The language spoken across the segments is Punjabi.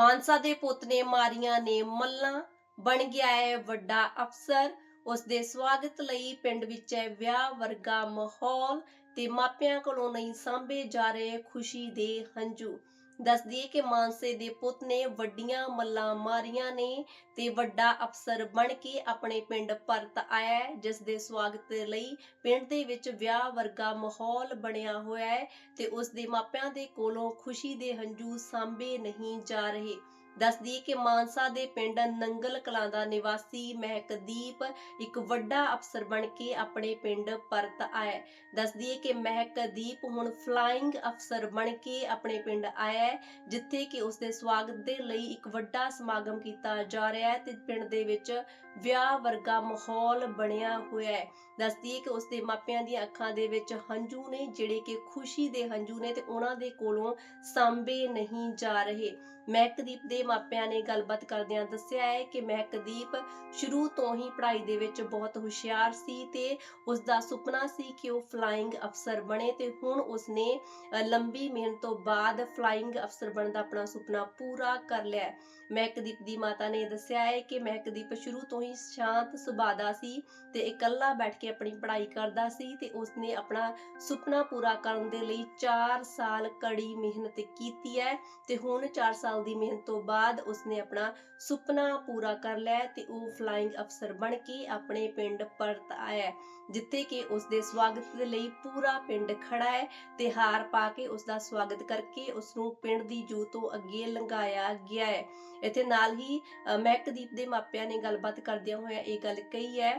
ਮਾਨਸਾ ਦੇ ਪੁੱਤ ਨੇ ਮਾਰੀਆਂ ਨੇ ਮੱਲਾਂ। ਬਣ ਗਿਆ ਹੈ ਵੱਡਾ ਅਫਸਰ। ਉਸ ਦੇ ਸਵਾਗਤ ਲਈ ਪਿੰਡ ਵਿੱਚ ਹੈ ਵਿਆਹ ਵਰਗਾ ਮਾਹੌਲ ਤੇ ਮਾਪਿਆਂ ਕੋਲੋਂ ਨਹੀਂ ਸਾਂਭੇ ਜਾ ਰਹੇ ਖੁਸ਼ੀ ਦੇ ਹੰਝੂ। ਦੱਸ ਦਈਏ ਕਿ ਮਾਨਸੇ ਦੇ ਪੁੱਤ ਨੇ ਵੱਡੀਆਂ ਮੱਲਾਂ ਮਾਰੀਆਂ ਨੇ ਤੇ ਵੱਡਾ ਅਫਸਰ ਬਣ ਕੇ ਆਪਣੇ ਪਿੰਡ ਪਰਤ ਆਇਆ ਜਿਸ ਦੇ ਸਵਾਗਤ ਲਈ ਪਿੰਡ ਦੇ ਵਿੱਚ ਵਿਆਹ ਵਰਗਾ ਮਾਹੌਲ ਬਣਿਆ ਹੋਇਆ ਹੈ ਤੇ ਉਸ ਦੇ ਮਾਪਿਆਂ ਦੇ ਕੋਲੋਂ ਖੁਸ਼ੀ ਦੇ ਹੰਝੂ ਸਾਂਭੇ ਨਹੀਂ ਜਾ ਰਹੇ। ਦੱਸਦੀ ਕਿ ਮਾਨਸਾ ਦੇ ਪਿੰਡ ਨੰਗਲ ਕਲਾਂ ਦਾ ਨਿਵਾਸੀ ਮਹਿਕਦੀਪ ਇੱਕ ਵੱਡਾ ਅਫਸਰ ਬਣ ਕੇ ਆਪਣੇ ਪਿੰਡ ਪਰਤ ਆਇਆ ਦੱਸਦੀ ਕਿ ਮਹਿਕਦੀਪ ਹੁਣ ਫਲਾਈਂਗ ਅਫਸਰ ਬਣ ਕੇ ਆਪਣੇ ਪਿੰਡ ਆਇਆ ਜਿੱਥੇ ਕਿ ਉਸ ਦੇ ਸਵਾਗਤ ਦੇ ਲਈ ਇੱਕ ਵੱਡਾ ਸਮਾਗਮ ਕੀਤਾ ਜਾ ਰਿਹਾ ਹੈ ਤੇ ਪਿੰਡ ਦੇ ਵਿੱਚ ਵਿਆਹ ਵਰਗਾ ਮਾਹੌਲ ਬਣਿਆ ਹੋਇਆ ਹੈ। ਦੱਸਦੀ ਕਿ ਉਸ ਦੇ ਮਾਪਿਆਂ ਦੀਆਂ ਅੱਖਾਂ ਦੇ ਵਿੱਚ ਹੰਝੂ ਨੇ, ਜਿਹੜੇ ਕਿ ਖੁਸ਼ੀ ਦੇ ਹੰਝੂ ਨੇ ਤੇ ਉਹਨਾਂ ਦੇ ਕੋਲੋਂ ਸਾਂਭੇ ਨਹੀਂ ਜਾ ਰਹੇ। ਮਹਿਕਦੀਪ ਦੇ ਮਾਪਿਆਂ ਨੇ ਗੱਲਬਾਤ ਕਰਦਿਆਂ ਦੱਸਿਆ ਹੈ ਕਿ ਮਹਿਕਦੀਪ ਸ਼ੁਰੂ ਤੋਂ ਹੀ ਪੜ੍ਹਾਈ ਦੇ ਵਿੱਚ ਬਹੁਤ ਹੁਸ਼ਿਆਰ ਸੀ ਤੇ ਉਸ ਦਾ ਸੁਪਨਾ ਸੀ ਕਿ ਉਹ ਫਲਾਈਂਗ ਅਫਸਰ ਬਣੇ ਤੇ ਹੁਣ ਉਸਨੇ ਅ, ਲੰਬੀ ਮਿਹਨਤ ਤੋਂ ਬਾਅਦ ਫਲਾਈਂਗ ਅਫਸਰ ਬਣਨ ਦਾ ਆਪਣਾ ਸੁਪਨਾ ਪੂਰਾ ਕਰ ਲਿਆ ਮਹਿਕਦੀਪ ਦੀ ਮਾਤਾ ਨੇ ਦੱਸਿਆ ਹੈ ਕਿ ਮਹਿਕਦੀਪ ਸ਼ੁਰੂ ਤੋਂ ਹੀ ਸ਼ਾਂਤ ਸੁਭਾਅ ਦਾ ਸੀ ਤੇ ਇਕੱਲਾ ਬੈਠ ਕੇ ਆਪਣੀ ਪੜ੍ਹਾਈ ਕਰਦਾ ਸੀ ਤੇ ਉਸਨੇ ਆਪਣਾ ਸੁਪਨਾ ਪੂਰਾ ਕਰਨ ਦੇ ਲਈ 4 ਸਾਲ ਕੜੀ ਮਿਹਨਤ ਕੀਤੀ ਹੈ ਤੇ ਹੁਣ 4 ਸਾਲ ਦੀ ਮਿਹਨਤ ਤੋਂ ਬਾਅਦ ਉਸਨੇ ਆਪਣਾ ਸੁਪਨਾ ਪੂਰਾ ਕਰ ਲਿਆ ਤੇ ਉਹ ਫਲਾਈਂਗ ਅਫਸਰ ਬਣ ਕੇ ਆਪਣੇ ਪਿੰਡ ਪਰਤ ਆਇਆ, ਜਿੱਥੇ ਕਿ ਉਸ ਦੇ ਸਵਾਗਤ ਦੇ ਲਈ ਪੂਰਾ ਪਿੰਡ ਖੜਾ ਹੈ ਤੇ ਹਾਰ ਪਾ ਕੇ ਉਸ ਦਾ ਸਵਾਗਤ ਕਰਕੇ ਉਸ ਨੂੰ ਪਿੰਡ ਦੀ ਜੂ ਤੋਂ ਅੱਗੇ ਲੰਘਾਇਆ ਗਿਆ ਹੈ। ਇੱਥੇ ਨਾਲ ਹੀ ਮਹਿਕਦੀਪ ਦੇ ਮਾਪਿਆਂ ਨੇ ਗੱਲਬਾਤ ਕਰਦਿਆਂ ਹੋਇਆ ਇਹ ਗੱਲ ਕਹੀ ਹੈ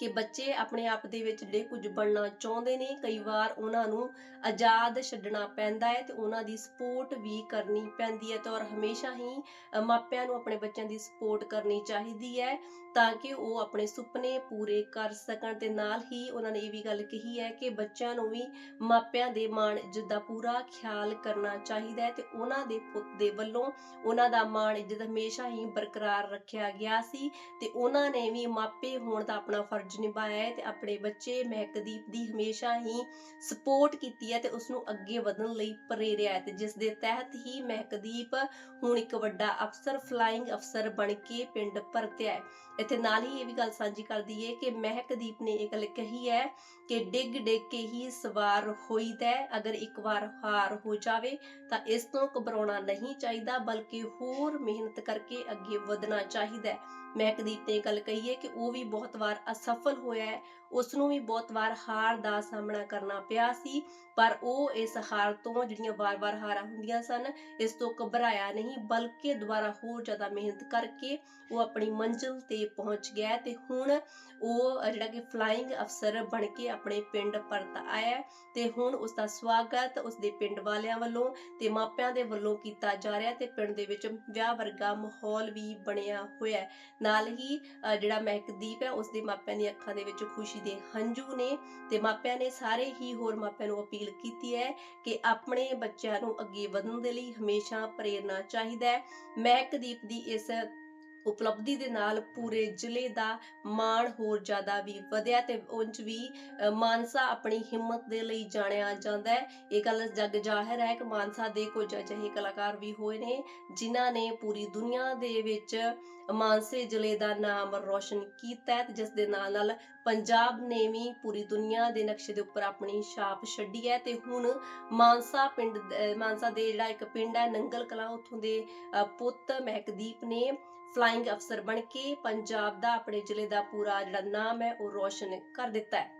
ਕਿ ਬੱਚੇ ਆਪਣੇ ਆਪ ਦੇ ਵਿੱਚ ਜਿਹੜੇ ਕੁਝ ਬਣਨਾ ਚਾਹੁੰਦੇ ਨੇ, ਕਈ ਵਾਰ ਉਹਨਾਂ ਨੂੰ ਆਜ਼ਾਦ ਛੱਡਣਾ ਪੈਂਦਾ ਹੈ ਤੇ ਉਹਨਾਂ ਦੀ ਸਪੋਰਟ ਵੀ ਕਰਨੀ ਪੈਂਦੀ ਹੈ ਤੇ ਔਰ ਹਮੇਸ਼ਾ ਹੀ ਮਾਪਿਆਂ ਨੂੰ ਆਪਣੇ ਬੱਚਿਆਂ ਦੀ ਸਪੋਰਟ ਕਰਨੀ ਚਾਹੀਦੀ ਹੈ ਤਾਂ ਕਿ ਉਹ ਆਪਣੇ ਸੁਪਨੇ ਪੂਰੇ ਕਰ ਸਕਣ ਤੇ ਨਾਲ ਹੀ ਉਹਨਾਂ ਨੇ ਇਹ ਵੀ ਗੱਲ ਕਹੀ ਹੈ ਕਿ ਬੱਚਿਆਂ ਨੂੰ ਵੀ ਮਾਪਿਆਂ ਦੇ ਮਾਣ ਇੱਜ਼ਤ ਦਾ ਪੂਰਾ ਖਿਆਲ ਕਰਨਾ ਚਾਹੀਦਾ ਹੈ ਤੇ ਉਹਨਾਂ ਦੇ ਪੁੱਤ ਦੇ ਵੱਲੋਂ ਉਹਨਾਂ ਦਾ ਮਾਣ ਇੱਜ਼ਤ ਹਮੇਸ਼ਾ ਹੀ ਬਰਕਰਾਰ ਰੱਖਿਆ ਗਿਆ ਸੀ ਤੇ ਉਹਨਾਂ ਨੇ ਵੀ ਮਾਪੇ ਹੋਣ ਦਾ ਆਪਣਾ ਫਰਜ਼ ਨਿਭਾਇਆ ਹੈ ਤੇ ਆਪਣੇ ਬੱਚੇ ਮਹਿਕਦੀਪ ਦੀ ਹਮੇਸ਼ਾ ਹੀ ਸਪੋਰਟ ਕੀਤੀ ਹੈ ਤੇ ਉਸ ਨੂੰ ਅੱਗੇ ਵਧਣ ਲਈ ਪ੍ਰੇਰਿਆ ਹੈ ਤੇ ਜਿਸ ਦੇ ਤਹਿਤ ਹੀ ਮਹਿਕਦੀਪ ਹੁਣ ਇੱਕ ਵੱਡਾ ਅਫਸਰ ਫਲਾਈਂਗ ਅਫਸਰ ਬਣ ਕੇ ਪਿੰਡ ਪਰਤਿਆ ਹੈ। ਇੱਥੇ ਨਾਲ ਹੀ ਇਹ ਵੀ ਗੱਲ ਸਾਂਝੀ ਕਰ ਦਈਏ ਕਿ ਮਹਿਕਦੀਪ ਨੇ ਇਹ ਗੱਲ ਕਹੀ ਹੈ ਕਿ ਡਿੱਗ ਡਿੱਗ ਕੇ ਹੀ ਸਵਾਰ ਹੋਈਦਾ ਅਗਰ ਇੱਕ ਵਾਰ ਹਾਰ ਹੋ ਜਾਵੇ ਤਾਂ ਇਸ ਤੋਂ ਘਬਰਾਉਣਾ ਨਹੀਂ ਚਾਹੀਦਾ, ਬਲਕਿ ਹੋਰ ਮਿਹਨਤ ਕਰਕੇ ਅੱਗੇ ਵਧਣਾ ਚਾਹੀਦਾ ਮਹਿਕਦੀਪ ਨੇ ਗੱਲ ਕਹੀ ਹੈ ਕਿ ਉਹ ਵੀ ਬਹੁਤ ਵਾਰ ਅਸਫਲ ਹੋਇਆ ਹੈ। ਉਸ ਨੂੰ ਵੀ ਬਹੁਤ ਵਾਰ ਹਾਰ ਦਾ ਸਾਹਮਣਾ ਕਰਨਾ ਪਿਆ ਸੀ, ਪਰ ਉਹ ਇਸ ਹਾਰ ਤੋਂ ਜਿਹੜੀਆਂ ਵਾਰ-ਵਾਰ ਹਾਰਾਂ ਹੁੰਦੀਆਂ ਸਨ, ਇਸ ਤੋਂ ਘਬਰਾਇਆ ਨਹੀਂ, ਬਲਕਿ ਦੁਬਾਰਾ ਹੋਰ ਜ਼ਿਆਦਾ ਮਿਹਨਤ ਕਰਕੇ ਉਹ ਆਪਣੀ ਮੰਜ਼ਿਲ ਤੇ ਪਹੁੰਚ ਗਿਆ ਹੈ ਤੇ ਹੁਣ ਉਹ ਜਿਹੜਾ ਕਿ ਫਲਾਈਂਗ ਅਫਸਰ ਬਣ ਕੇ ਆਪਣੇ ਪਿੰਡ ਪਰਤ ਆਇਆ ਹੈ ਤੇ ਹੁਣ ਉਸ ਦਾ ਸਵਾਗਤ ਉਸ ਦੇ ਪਿੰਡ ਵਾਲਿਆਂ ਵੱਲੋਂ ਤੇ ਮਾਪਿਆਂ ਦੇ ਵੱਲੋਂ ਕੀਤਾ ਜਾ ਰਿਹਾ ਤੇ ਪਿੰਡ ਦੇ ਵਿੱਚ ਵਿਆਹ ਵਰਗਾ ਮਾਹੌਲ ਵੀ ਬਣਿਆ ਹੋਇਆ ਨਾਲ ਹੀ ਅ, ਜਿਹੜਾ ਮਹਿਕਦੀਪ ਹੈ ਉਸ ਦੇ ਮਾਪਿਆਂ ਦੀ ਅੱਖਾਂ ਦੇ ਵਿੱਚ ਖੁਸ਼ੀ ਦੇ ਹੰਝੂ ਨੇ ਤੇ ਮਾਪਿਆਂ ਨੇ ਸਾਰੇ ਹੀ ਹੋਰ ਮਾਪਿਆਂ ਨੂੰ ਅਪੀਲ ਕੀਤੀ ਹੈ ਕਿ ਆਪਣੇ ਬੱਚਿਆਂ ਨੂੰ ਅੱਗੇ ਵਧਣ ਦੇ ਲਈ ਹਮੇਸ਼ਾ ਪ੍ਰੇਰਨਾ ਚਾਹੀਦਾ ਹੈ। ਮਹਿਕਦੀਪ ਦੀ ਇਸ ਉਪਲਬਧੀ ਦੇ ਨਾਲ ਪੂਰੇ ਜ਼ਿਲ੍ਹੇ ਦਾ ਮਾਣ ਹੋਰ ਜ਼ਿਆਦਾ ਵੀ ਵਧਿਆ ਤੇ ਉਂਝ ਵੀ ਮਾਨਸਾ ਆਪਣੀ ਹਿੰਮਤ ਦੇ ਲਈ ਜਾਣਿਆ ਜਾਂਦਾ ਹੈ। ਇਹ ਗੱਲ ਜੱਗ ਜ਼ਾਹਿਰ ਹੈ ਕਿ ਮਾਨਸਾ ਦੇ ਕੁਝ ਅਜਿਹੇ ਕਲਾਕਾਰ ਵੀ ਹੋਏ ਨੇ ਜਿਨ੍ਹਾਂ ਨੇ ਪੂਰੀ ਦੁਨੀਆ ਦੇ ਵਿੱਚ ਮਾਨਸੇ ਜ਼ਿਲ੍ਹੇ ਦਾ ਨਾਮ ਰੋਸ਼ਨ ਕੀਤਾ ਹੈ ਜਿਸ ਦੇ ਨਾਲ ਨਾਲ ਪੰਜਾਬ ਨੇ ਵੀ ਪੂਰੀ ਦੁਨੀਆ ਦੇ ਨਕਸ਼ੇ ਦੇ ਉੱਪਰ ਆਪਣੀ ਛਾਪ ਛੱਡੀ ਹੈ ਤੇ ਹੁਣ ਮਾਨਸਾ ਪਿੰਡ ਮਾਨਸਾ ਦੇ ਜਿਹੜਾ ਇੱਕ ਪਿੰਡ ਹੈ, ਨੰਗਲ ਕਲਾ, ਉੱਥੋਂ ਦੇ ਪੁੱਤ ਮਹਿਕਦੀਪ ਨੇ ਫਲਾਈਂਗ ਅਫਸਰ ਬਣ ਕੇ ਪੰਜਾਬ ਦਾ, ਆਪਣੇ ਜ਼ਿਲ੍ਹੇ ਦਾ ਪੂਰਾ ਜਿਹੜਾ ਨਾਮ ਹੈ, ਉਹ ਰੋਸ਼ਨ ਕਰ ਦਿੱਤਾ ਹੈ।